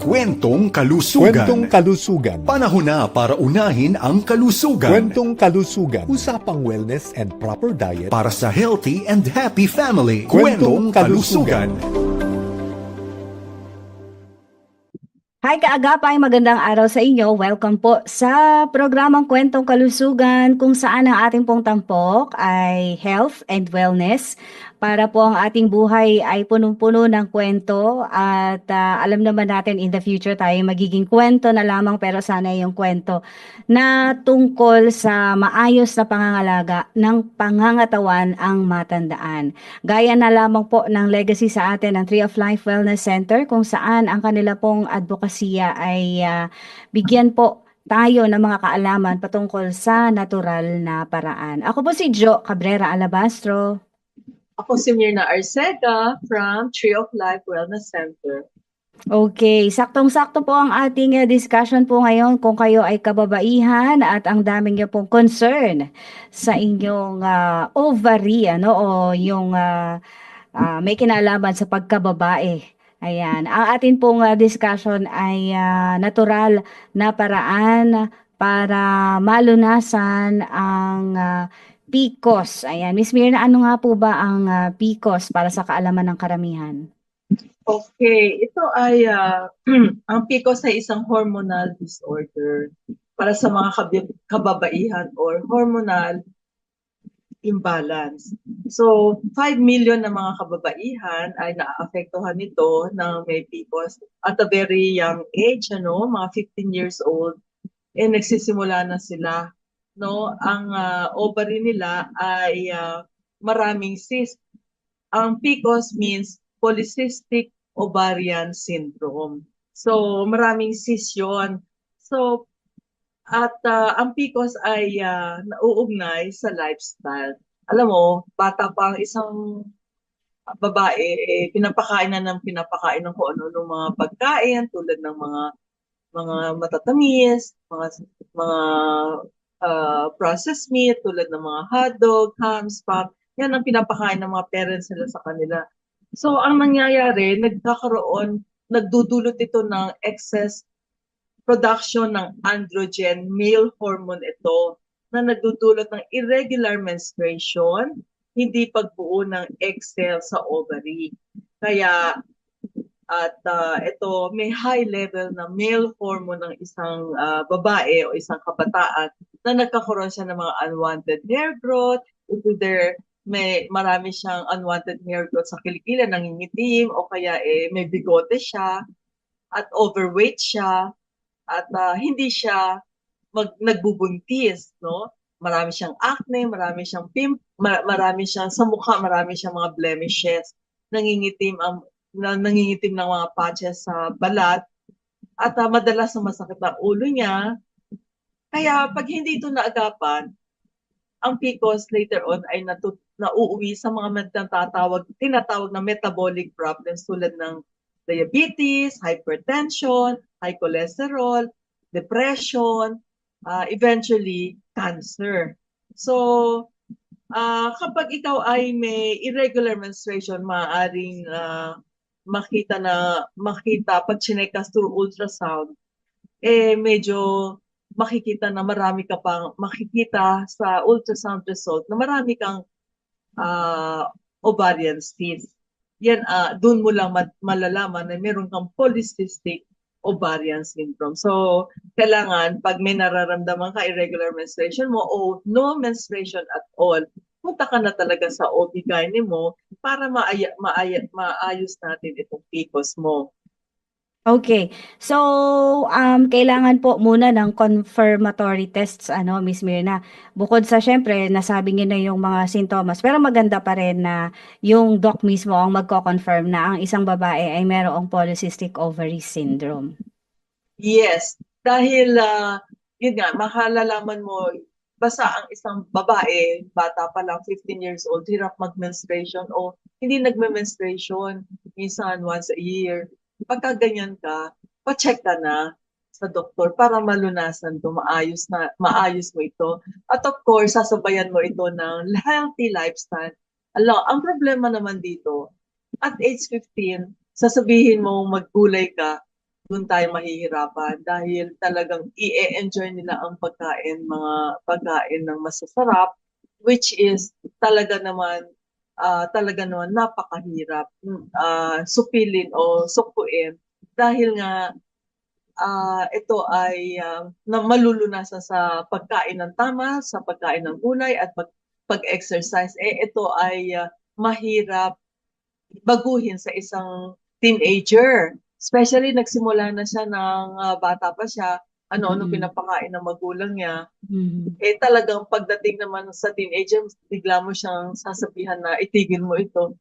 Kwentong kalusugan. Kwentong kalusugan. Panahon na para unahin ang kalusugan. Kwentong kalusugan. Usapang wellness and proper diet. para sa healthy and happy family. Kwentong Kwentong kalusugan. Hi kaagapay, magandang araw sa inyo. Welcome po sa programang Kwentong Kalusugan kung saan ang ating pong tampok ay health and wellness para po ang ating buhay ay punong-puno ng kwento at ah, alam naman natin in the future tayo magiging kwento na lamang pero sana yung kwento na tungkol sa maayos na pangangalaga ng pangangatawan ang matandaan. Gaya na lamang po ng legacy sa atin ng Tree of Life Wellness Center kung saan ang kanila pong advokasya ay ah, bigyan po tayo ng mga kaalaman patungkol sa natural na paraan. Ako po si Jo Cabrera Alabastro. Ako si Mirna Arcega from Tree of Life Wellness Center. Okay, saktong-sakto po ang ating uh, discussion po ngayon kung kayo ay kababaihan at ang dami niyo pong concern sa inyong ah, ovary ano o yung ah, ah, may kinalaman sa pagkababae. Ayan, ang atin pong ah, discussion ay ah, natural na paraan para malunasan ang ah, PCOS. Ayan, Miss Mirna, ano nga po ba ang ah, PCOS para sa kaalaman ng karamihan? Okay, ito ay ah, ang PCOS ay isang hormonal disorder para sa mga kabi- kababaihan or hormonal imbalance. So, 5 million na mga kababaihan ay naaapektuhan nito ng may PCOS at a very young age, ano, mga 15 years old, eh nagsisimula na sila. No, ang ah, ovary nila ay ah, maraming cyst. Ang PCOS means polycystic ovarian syndrome. So, maraming cyst yun. So, at ah, ang PCOS ay ah, nauugnay sa lifestyle. Alam mo, bata pa ang isang babae, eh, pinapakain na ng pinapakain ng kung ano ng mga pagkain tulad ng mga mga matatamis, mga mga ah, processed meat tulad ng mga hotdog, ham, spam. Yan ang pinapakain ng mga parents nila sa kanila. So, ang nangyayari, nagkakaroon, nagdudulot ito ng excess production ng androgen, male hormone ito, na nagdudulot ng irregular menstruation, hindi pagbuo ng egg cell sa ovary. Kaya, at ah, ito, may high level na male hormone ng isang ah, babae o isang kabataan na nagkakaroon siya ng mga unwanted hair growth, either may marami siyang unwanted hair growth sa kilikila, nangingitim, o kaya eh, may bigote siya, at overweight siya, at ah, hindi siya mag, nagbubuntis, no? Marami siyang acne, marami siyang pimp, ma- marami siyang sa mukha, marami siyang mga blemishes, nangingitim ang na, nangingitim ng mga patches sa balat, at ah, madalas na masakit ang ulo niya. Kaya pag hindi ito naagapan, ang PCOS later on ay natu- nauuwi sa mga natatawag, tinatawag na metabolic problems tulad ng diabetes, hypertension, high cholesterol, depression, uh, eventually cancer. So, ah, kapag ikaw ay may irregular menstruation, maaaring ah, makita na makita pag chinekas through ultrasound, eh medyo makikita na marami ka pang makikita sa ultrasound result na marami kang ah, ovarian cyst. Yan, ah, doon mo lang ma- malalaman na meron kang polycystic ovarian syndrome. So, kailangan pag may nararamdaman ka irregular menstruation mo o no menstruation at all, punta ka na talaga sa OB-GYN mo para maaya, maaya, maayos natin itong PCOS mo. Okay. So, um, kailangan po muna ng confirmatory tests, ano, Miss Mirna. Bukod sa, syempre, nasabi niyo na yung mga sintomas, pero maganda pa rin na yung doc mismo ang magko-confirm na ang isang babae ay mayroong polycystic ovary syndrome. Yes, dahil ah, yun nga, makalalaman mo, basta ang isang babae, bata pa lang, 15 years old, hirap mag-menstruation o hindi nagme-menstruation, minsan once a year. Pagka ganyan ka, pa-check ka na sa doktor para malunasan to, maayos na maayos mo ito. At of course, sasabayan mo ito ng healthy lifestyle. Alam, ang problema naman dito, at age 15, sasabihin mo maggulay ka, doon tayo mahihirapan dahil talagang i-enjoy nila ang pagkain, mga pagkain ng masasarap, which is talaga naman ah, talaga naman napakahirap ah, supilin o sukuin dahil nga ah, ito ay ah, na malulunasan sa pagkain ng tama, sa pagkain ng gulay at pag, pag-exercise. Eh ito ay ah, mahirap baguhin sa isang teenager. Especially nagsimula na siya ng ah, bata pa siya, ano-ano Mm. pinapakain ng magulang niya. Mhm. Eh talagang pagdating naman sa teenager, bigla mo siyang sasabihan na itigil mo ito.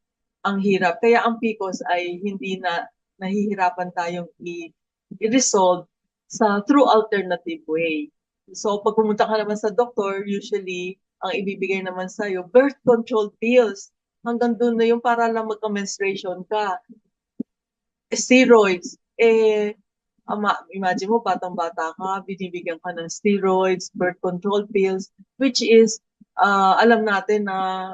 Ang hirap. Kaya ang PCOS ay hindi na nahihirapan tayong i- i-resolve sa through alternative way. So pag pumunta ka naman sa doktor, usually ang ibibigay naman sa'yo, birth control pills. Hanggang doon na yung para lang magka-menstruation ka. Steroids. Eh, ama, imagine mo, batang-bata ka, binibigyan ka ng steroids, birth control pills, which is, ah, alam natin na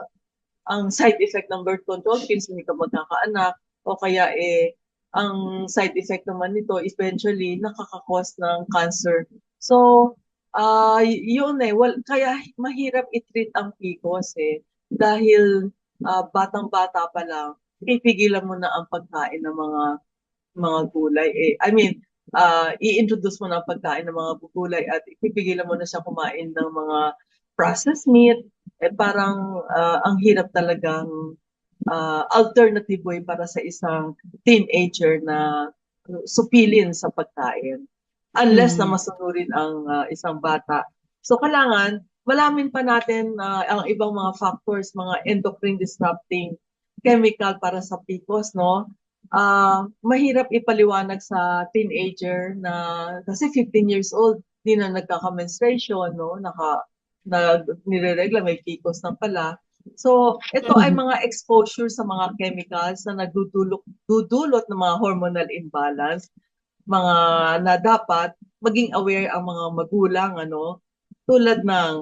ang side effect ng birth control pills, hindi ka magkakaanak, o kaya eh, ang side effect naman nito, eventually, nakakakos ng cancer. So, ah yun eh, wal, kaya mahirap i-treat ang PCOS eh, dahil ah, batang-bata pa lang, pipigilan mo na ang pagkain ng mga mga gulay eh. I mean, ah, i-introduce mo na ang pagkain ng mga gulay at ipipigilan mo na siya kumain ng mga processed meat. Eh parang ah, ang hirap talagang ah, alternative way para sa isang teenager na supilin sa pagkain. Unless Mm. na masunurin ang ah, isang bata. So kailangan malamin pa natin na ang ibang mga factors, mga endocrine disrupting chemical para sa PCOS, no? Ah, mahirap ipaliwanag sa teenager na kasi 15 years old, di na nagkaka-menstruation, no? Naka na nireregla, may PCOS na pala. So, ito ay mga exposure sa mga chemicals na nagdudulot dudulot ng mga hormonal imbalance, mga na dapat maging aware ang mga magulang ano tulad ng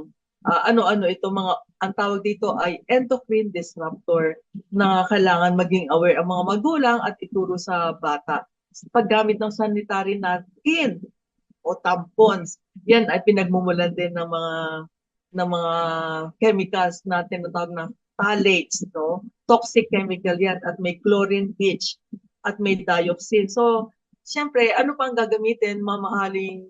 ah, ano-ano ito mga ang tawag dito ay endocrine disruptor na kailangan maging aware ang mga magulang at ituro sa bata. Paggamit ng sanitary napkin o tampons, yan ay pinagmumulan din ng mga ng mga chemicals na tinatawag na phthalates, no? Toxic chemical yan at may chlorine pitch at may dioxin. So, siyempre, ano pang gagamitin? Mamahaling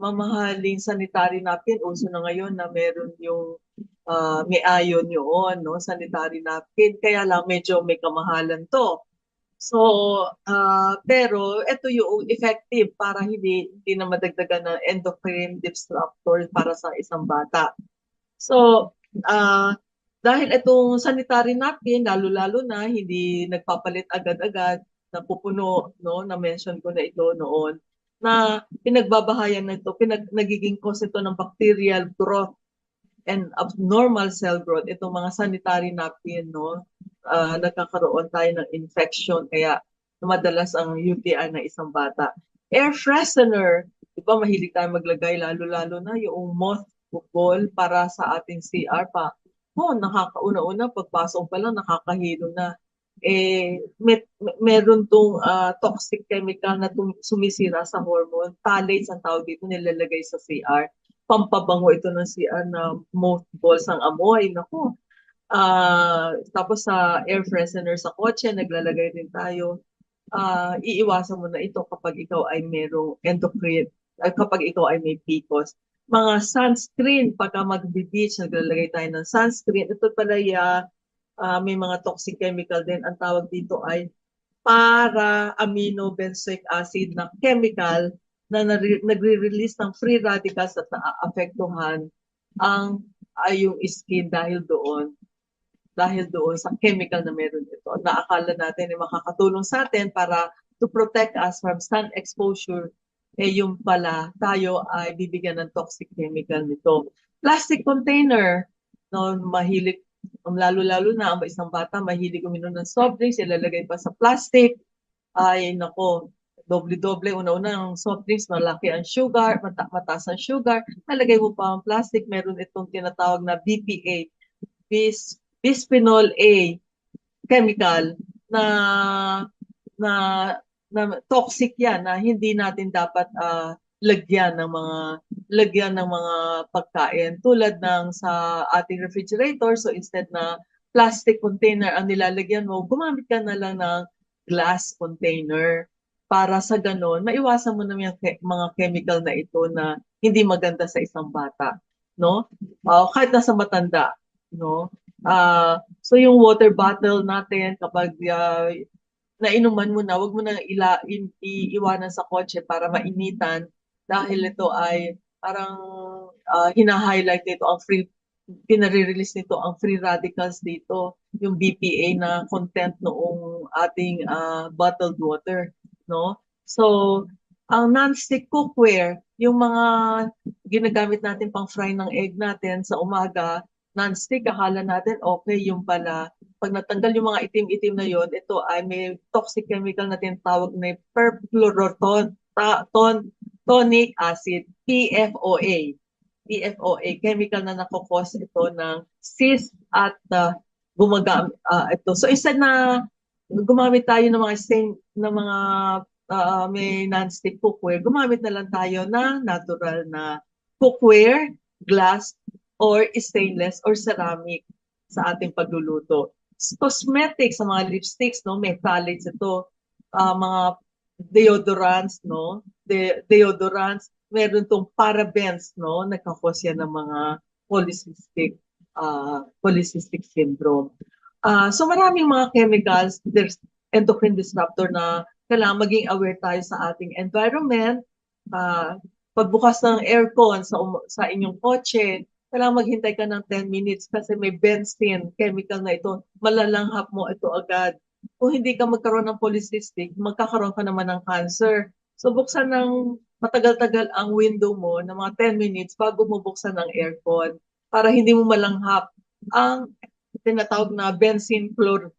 mamahaling sanitary napkin. Uso na ngayon na meron yung ah, may ion yun, no? Sanitary napkin. Kaya lang medyo may kamahalan to. So, ah, pero ito yung effective para hindi, hindi na madagdagan ng endocrine disruptor para sa isang bata. So, ah, dahil itong sanitary napkin, lalo-lalo na hindi nagpapalit agad-agad, napupuno, no, na-mention ko na ito noon, na pinagbabahayan na ito, pinag, nagiging cause ito ng bacterial growth and abnormal cell growth, itong mga sanitary napkin, no, ah, nagkakaroon tayo ng infection, kaya madalas ang UTI ng isang bata. Air freshener, di ba mahilig tayo maglagay, lalo-lalo na yung mothball para sa ating CR pa. Oh, nakakauna-una, pagpasok pa lang, nakakahilo na. Eh, may, meron tong ah, toxic chemical na tum- sumisira sa hormone. Phthalates ang tawag dito, nilalagay sa CR. Pampabango ito ng CR na mothballs ang amoy. Naku, Ah, tapos sa air freshener sa kotse, naglalagay din tayo. Ah, iiwasan mo na ito kapag ikaw ay merong endocrine, ay kapag ikaw ay may PCOS. Mga sunscreen, pagka mag-beach, naglalagay tayo ng sunscreen. Ito pala ya, ah, may mga toxic chemical din. Ang tawag dito ay para amino benzoic acid na chemical na nagre-release ng free radicals at naaapektuhan ang ay yung skin dahil doon dahil doon sa chemical na meron ito. Naakala natin ay makakatulong sa atin para to protect us from sun exposure, eh yung pala tayo ay bibigyan ng toxic chemical nito. Plastic container, no, mahilig, lalo-lalo na ang isang bata, mahilig uminom ng soft drinks, ilalagay pa sa plastic. Ay, nako, doble-doble, una-una ang soft drinks, malaki ang sugar, mata mataas ang sugar, nalagay mo pa ang plastic, meron itong tinatawag na BPA, bis bisphenol A chemical na na na toxic yan na hindi natin dapat ah, lagyan ng mga lagyan ng mga pagkain. Tulad ng sa ating refrigerator so instead na plastic container ang nilalagyan mo gumamit ka na lang ng glass container. Para sa ganon maiwasan mo na yung ke- mga chemical na ito na hindi maganda sa isang bata no? Ah, kahit nasa matanda no? Ah, so yung water bottle natin kapag ah, nainuman mo na, wag mo na ila, in, iiwanan sa kotse para mainitan dahil ito ay parang ah, hina-highlight nito ang free pinare-release nito ang free radicals dito, yung BPA na content noong ating ah, bottled water, no? So, ang non-stick cookware, yung mga ginagamit natin pang fry ng egg natin sa umaga, non-stick, akala natin okay, yung pala pag natanggal yung mga itim-itim na yon, ito ay may toxic chemical na tinatawag na perfluoroton, ta, ton, tonic acid, PFOA. PFOA, chemical na nakokos ito ng cyst at uh, gumagamit ito. So instead na gumamit tayo ng mga same ng mga ah, may non-stick cookware, gumamit na lang tayo na natural na cookware, glass, or stainless or ceramic sa ating pagluluto. Cosmetics, sa mga lipsticks, no, phthalates ito. Ah, mga deodorants, no, de deodorants, meron tong parabens, no, nagkakos yan ng mga polycystic ah, polycystic syndrome. Ah, so maraming mga chemicals, there's endocrine disruptor na kailangan maging aware tayo sa ating environment. Ah, pagbukas ng aircon sa um- sa inyong kotse, kailangan maghintay ka ng 10 minutes kasi may benzene chemical na ito. Malalanghap mo ito agad. Kung hindi ka magkaroon ng polycystic, magkakaroon ka naman ng cancer. So buksan ng matagal-tagal ang window mo ng mga 10 minutes bago mo buksan ang aircon para hindi mo malanghap ang tinatawag na benzene chlor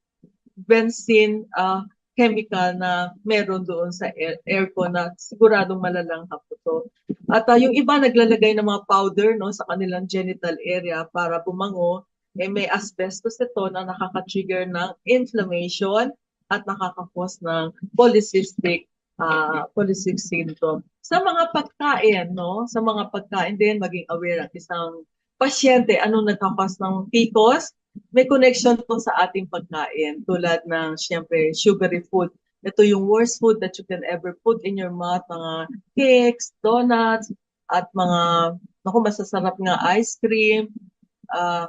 benzene ah, chemical na meron doon sa air, aircon na siguradong malalanghap ito. At ah, yung iba naglalagay ng mga powder no sa kanilang genital area para bumango, eh may asbestos ito na nakaka-trigger ng inflammation at nakaka-cause ng polycystic ah, polycystic syndrome. Sa mga pagkain, no, sa mga pagkain din maging aware ang isang pasyente anong nagka-cause ng PCOS, may connection po sa ating pagkain tulad ng syempre sugary food. Ito yung worst food that you can ever put in your mouth, mga cakes, donuts, at mga, naku, masasarap nga ice cream, uh,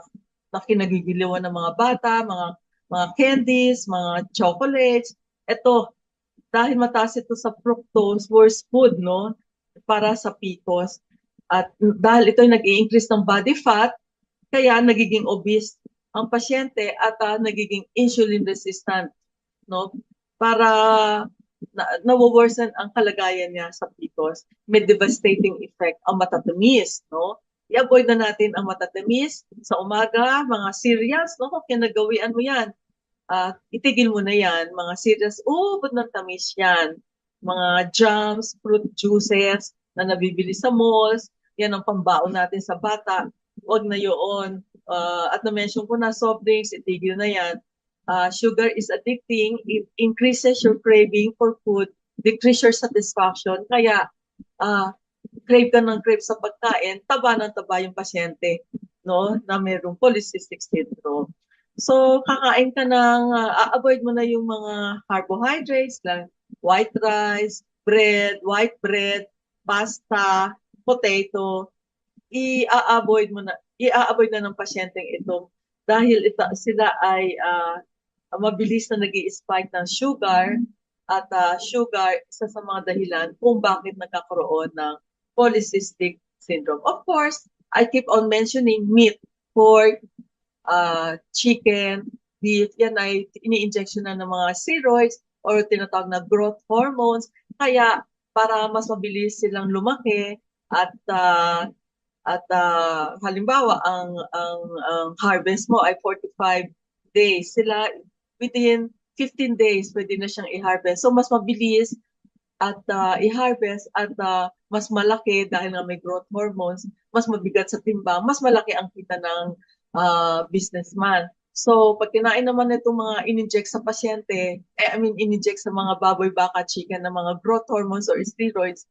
na kinagigiliwan ng mga bata, mga mga candies, mga chocolates. Ito, dahil mataas ito sa fructose, worst food, no? Para sa PCOS. At dahil ito ay nag-i-increase ng body fat, kaya nagiging obese ang pasyente at ah, nagiging insulin resistant no para na, nawo-worsen ang kalagayan niya sa PCOS may devastating effect ang matatamis no i-avoid na natin ang matatamis sa umaga mga cereals. No kinagawian mo yan. Ah, itigil mo na yan. Mga cereals ubod ng tamis yan. Mga jams fruit juices na nabibili sa malls. Yan ang pambaon natin sa bata. Wag na yun. Uh, at na-mention ko na soft drinks, itigil na yan. Uh, sugar is addicting, it increases your craving for food, decrease your satisfaction. Kaya, uh, crave ka ng crave sa pagkain, taba ng taba yung pasyente no, na mayroong polycystic syndrome. So, kakain ka ng, uh, avoid mo na yung mga carbohydrates, like white rice, bread, white bread, pasta, potato, i-avoid mo na i-avoid na ng pasyenteng ito dahil ito, sila ay uh, mabilis na nag spike ng sugar at uh, sugar isa sa mga dahilan kung bakit nagkakaroon ng polycystic syndrome. Of course, I keep on mentioning meat, pork, uh, chicken, beef, yan ay ini-injection na ng mga steroids or tinatawag na growth hormones. Kaya para mas mabilis silang lumaki at uh, at uh, halimbawa ang, ang ang harvest mo ay 45 days sila within 15 days pwede na siyang i-harvest so mas mabilis at uh, i-harvest at uh, mas malaki dahil nga may growth hormones mas mabigat sa timbang mas malaki ang kita ng uh, businessman. So, pag kinain naman itong mga in-inject sa pasyente, eh, I mean, in-inject sa mga baboy, baka, chicken na mga growth hormones or steroids,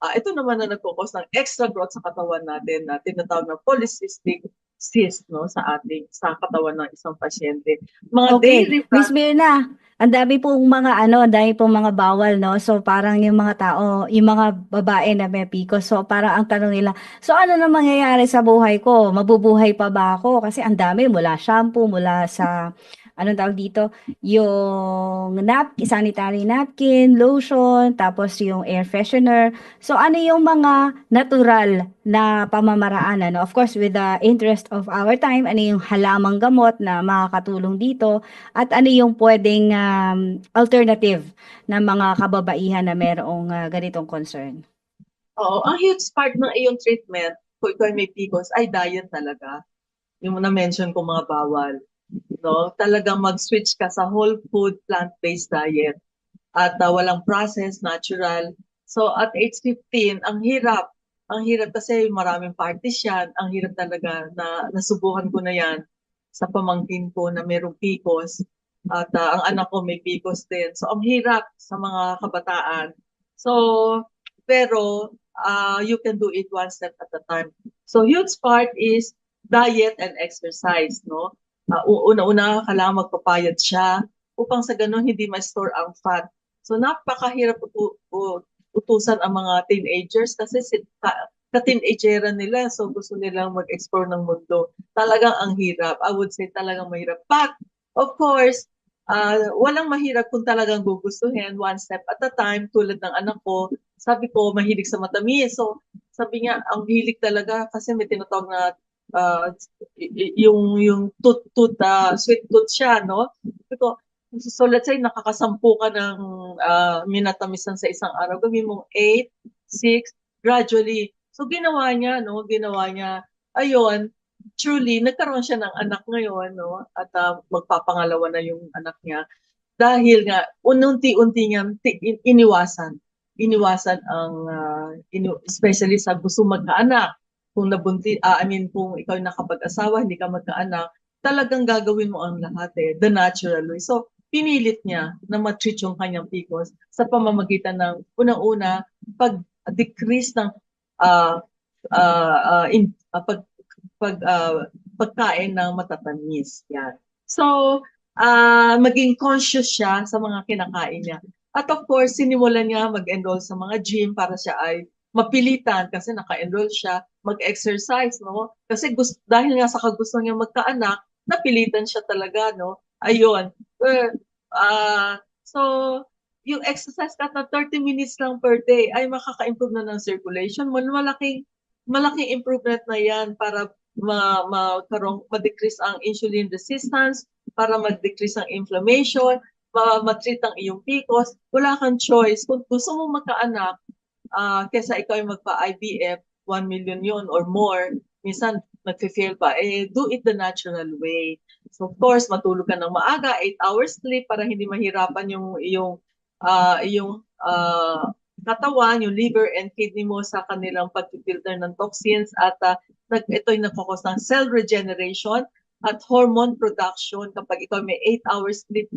ah, ito naman na nagkukos ng extra growth sa katawan natin na tinatawag na polycystic cyst no sa ating sa katawan ng isang pasyente. Mga Okay, daily Miss Mirna, ang dami pong mga ano, ang dami pong mga bawal, no? So parang yung mga tao, yung mga babae na may PCOS, so parang ang tanong nila, so ano na mangyayari sa buhay ko? Mabubuhay pa ba ako? Kasi ang dami, mula shampoo, mula sa, anong tawag dito, yung nap, sanitary napkin, lotion, tapos yung air freshener. So ano yung mga natural na pamamaraan, ano? Of course, with the interest of our time, ano yung halamang gamot na makakatulong dito? At ano yung pwedeng um, alternative na mga kababaihan na merong uh, ganitong concern? Oo, ang huge part ng iyong treatment kung ikaw ay may PCOS ay diet talaga. Yung na-mention ko mga bawal. No? Talagang mag-switch ka sa whole food, plant-based diet. At uh, walang processed, natural. So at age 15, ang hirap. Ang hirap kasi maraming parties yan. Ang hirap talaga na nasubukan ko na yan sa pamangkin ko na mayroong PCOS. At uh, ang anak ko may PCOS din. So ang hirap sa mga kabataan. So, pero uh, you can do it one step at a time. So huge part is diet and exercise, no? Uh, una-una, kailangan magpapayat siya upang sa ganun hindi ma-store ang fat. So napakahirap utusan ang mga teenagers kasi si, ka, ka-teenagera nila so gusto nilang mag-explore ng mundo. Talagang ang hirap. I would say talagang mahirap. But of course, uh, walang mahirap kung talagang gugustuhin one step at a time tulad ng anak ko. Sabi ko, mahilig sa matamis. So sabi niya, ang hilig talaga kasi may tinatawag na uh, yung yung tooth tooth uh, sweet tooth siya no? So, so let's say nakakasampu ka ng uh, minatamisan sa isang araw gawin mo 8 6 gradually. So ginawa niya no? Ginawa niya. Ayon truly nagkaroon siya ng anak ngayon no? At uh, magpapangalawa na yung anak niya. Dahil nga ununti-unti niya iniwasan. Iniwasan ang uh, especially sa gusto magkaanak kung nabunti, uh, I mean, kung ikaw nakapag-asawa, hindi ka magkaanak, talagang gagawin mo ang lahat eh, the natural way. So, pinilit niya na matreat yung kanyang PCOS sa pamamagitan ng unang-una, pag-decrease ng uh, uh, uh, in, uh, pag, pag, uh, pagkain ng matatamis. Yan. So, uh, maging conscious siya sa mga kinakain niya. At of course, sinimulan niya mag-enroll sa mga gym para siya ay mapilitan kasi naka-enroll siya mag-exercise, no? Kasi gusto, dahil nga sa kagusto niya magkaanak, napilitan siya talaga, no? Ayun. Uh, so, yung exercise ka na 30 minutes lang per day ay makaka-improve na ng circulation. Malaking, malaking improvement na yan para ma, ma, karong, ma-decrease ang insulin resistance, para mag-decrease ang inflammation, ma- ma-treat ang iyong PCOS. Wala kang choice. Kung gusto mo magkaanak, uh, kesa ikaw ay magpa-IVF, 1 million yon or more, minsan nag-fail pa, eh, do it the natural way. So, of course, matulog ka ng maaga, 8 hours sleep para hindi mahirapan yung, yung, uh, yung uh, katawan, yung liver and kidney mo sa kanilang pag-filter ng toxins at uh, ito'y nagfocus ng cell regeneration at hormone production kapag ikaw may 8 hours sleep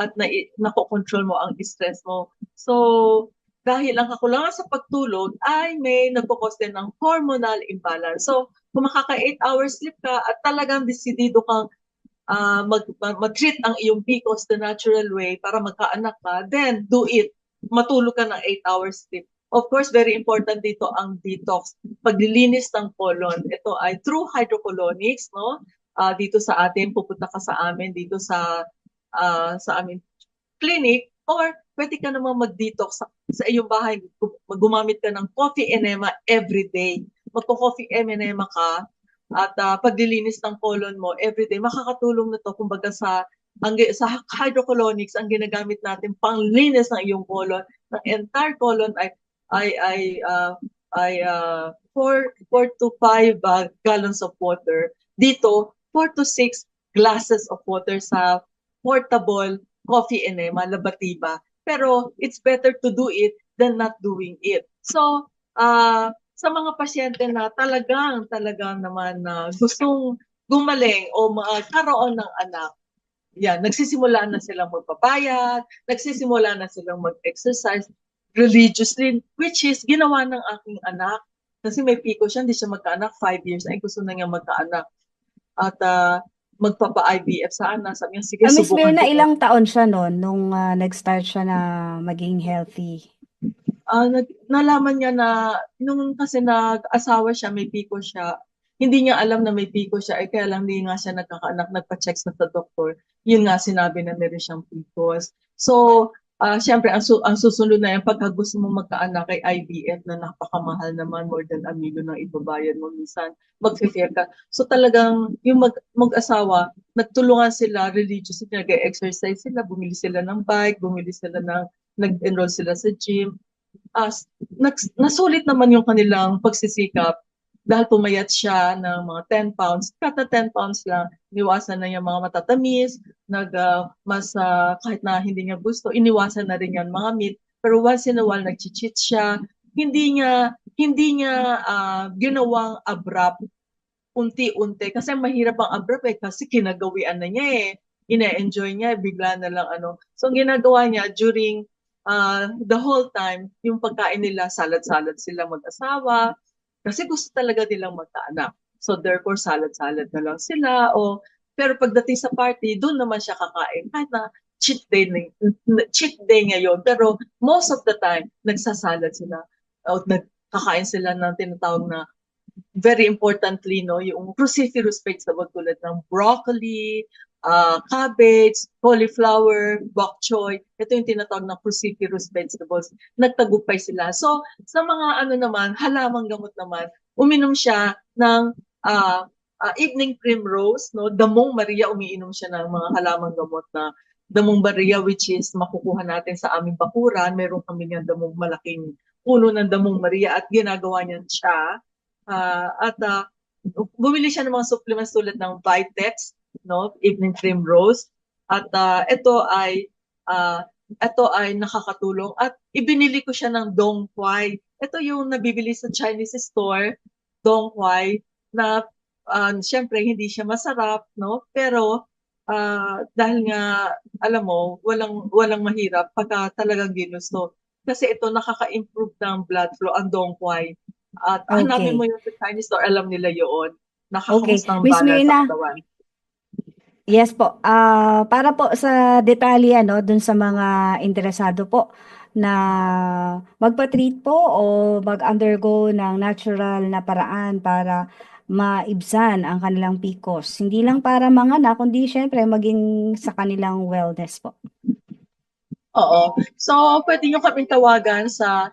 at na, nakokontrol mo ang stress mo. So, dahil ang kakulangan sa pagtulog ay may nagkukos din ng hormonal imbalance. So, kung makaka 8 hours sleep ka at talagang desidido kang uh, mag, mag-treat ang iyong PCOS the natural way para magkaanak ka, then do it. Matulog ka ng 8 hours sleep. Of course, very important dito ang detox. Paglilinis ng colon. Ito ay through hydrocolonics, no? Uh, dito sa atin, pupunta ka sa amin dito sa uh, sa amin clinic or pwede ka namang mag-detox sa, sa iyong bahay. Gumamit ka ng coffee enema every day. Magko-coffee enema ka at uh, paglilinis ng colon mo every day. Makakatulong na to kumbaga sa ang sa hydrocolonics ang ginagamit natin panglinis ng iyong colon. Ng entire colon ay ay ay uh, ay uh, 4 4 to 5 uh, gallons of water. Dito 4 to 6 glasses of water sa portable coffee enema, labatiba. Pero it's better to do it than not doing it. So, uh, sa mga pasyente na talagang, talagang naman na uh, gustong gumaling o magkaroon ng anak, yan, nagsisimula na silang magpapayat, nagsisimula na silang mag-exercise religiously, which is ginawa ng aking anak. Kasi may piko siya, hindi siya magkaanak, five years, ay gusto na niya magkaanak. At ah, magpapa-IVF sana. Sabi niya, sige, Ah, Miss Mirna, ilang taon siya noon nung ah, nag-start siya na maging healthy? Ah, nag- nalaman niya na nung kasi nag-asawa siya, may piko siya. Hindi niya alam na may piko siya, eh kaya lang hindi nga siya nagkakaanak, nagpa-check sa doktor. Yun nga sinabi na meron siyang PCOS. So, ah syempre, ang, su- ang susunod na yan, pagka gusto mo magkaanak kay IVF na napakamahal naman, more than a million ang ibabayad mo minsan, mag-fair ka. So talagang yung mag- mag-asawa, nagtulungan sila religiously, nag-exercise sila, bumili sila ng bike, bumili sila ng, nag-enroll sila sa gym, as nags- nasulit naman yung kanilang pagsisikap dahil pumayat siya ng mga 10 pounds, kata 10 pounds lang, iniwasan na yung mga matatamis, nag, ah, mas, ah, kahit na hindi niya gusto, iniwasan na rin yan mga meat, pero once in a while, nag-cheat siya, hindi niya, hindi niya ah, ginawang abrupt, unti-unti, kasi mahirap ang abrupt eh, kasi kinagawian na niya eh, ina-enjoy niya, bigla na lang ano. So, ang ginagawa niya during uh, the whole time, yung pagkain nila, salad-salad sila mag-asawa, kasi gusto talaga nilang magkaanak. So therefore, salad-salad na lang sila. O, pero pagdating sa party, doon naman siya kakain. Kahit na cheat day, cheat day ngayon. Pero most of the time, nagsasalad sila. O nagkakain sila ng tinatawag na very importantly, no, yung cruciferous vegetables tulad ng broccoli, uh, cabbage, cauliflower, bok choy. Ito yung tinatawag na cruciferous vegetables. Nagtagumpay sila. So, sa mga ano naman, halamang gamot naman, uminom siya ng ah, ah, evening primrose, no? Damong Maria, umiinom siya ng mga halamang gamot na Damong Maria which is makukuha natin sa aming bakuran. Meron kami ng damong malaking puno ng Damong Maria at ginagawa niyan siya. Ah, at ah, bumili siya ng mga supplements tulad ng Vitex, no, evening primrose. At ah, ito ay ah, ito ay nakakatulong at ibinili ko siya ng Dong Quai. Ito yung nabibili sa Chinese store, Dong Quai, na ah, syempre hindi siya masarap, no? Pero ah, dahil nga alam mo, walang walang mahirap pagka talagang ginusto. Kasi ito nakaka-improve ng blood flow ang Dong Quai. At Okay. hanapin mo yung sa Chinese store, alam nila yun. Okay. Nakakamusta ang Miss balance katawan. Yes po. Ah, para po sa detalye ano dun sa mga interesado po na magpa-treat po o mag-undergo ng natural na paraan para maibsan ang kanilang PCOS. Hindi lang para manganak, kundi syempre maging sa kanilang wellness po. Oo. So, pwede nyo kaming tawagan sa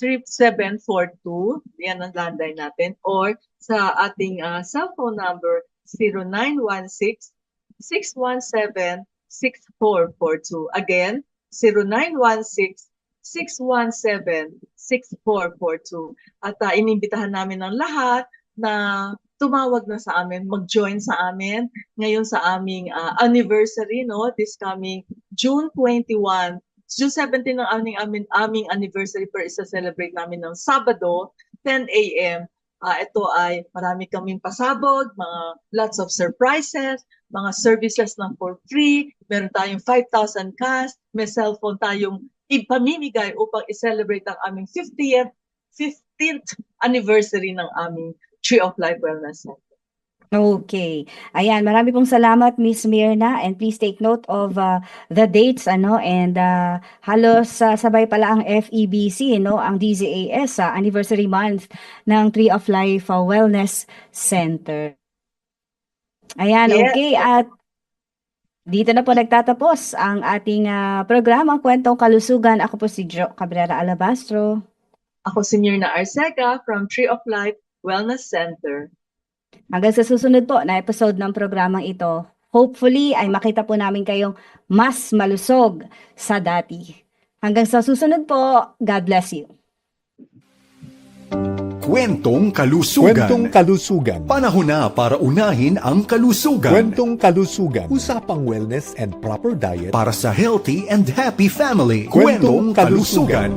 8776-3742. Yan ang landline natin. Or sa ating ah, cellphone number 0916-617-6442. Again, 0916-617-6442. At ah, inimbitahan namin ng lahat na tumawag na sa amin, mag-join sa amin ngayon sa aming ah, anniversary, no? This coming June 21. June 17 ang aming, aming, aming anniversary pero isa-celebrate namin ng Sabado, 10 a.m. Ah, ito ay marami kaming pasabog, mga lots of surprises, mga services lang for free, meron tayong 5,000 cash, may cellphone tayong ipamimigay upang i-celebrate ang aming 50th, 15th anniversary ng aming Tree of Life Wellness Center. Okay. Ayan, marami pong salamat Miss Mirna and please take note of uh, the dates ano and uh, halos uh, sabay pala ang FEBC no, ang DZAS sa anniversary month ng Tree of Life uh, Wellness Center. Ayan, Yes. okay at dito na po nagtatapos ang ating uh, programang Kwentong Kalusugan. Ako po si Jo Cabrera Alabastro. Ako si Mirna Arcega from Tree of Life Wellness Center. Hanggang sa susunod po na episode ng programang ito, hopefully ay makita po namin kayong mas malusog sa dati. Hanggang sa susunod po, God bless you. Kwentong kalusugan. Kwentong kalusugan. Panahon na para unahin ang kalusugan. Kwentong kalusugan. Usapang wellness and proper diet. Para sa healthy and happy family. Kwentong Kwentong kalusugan.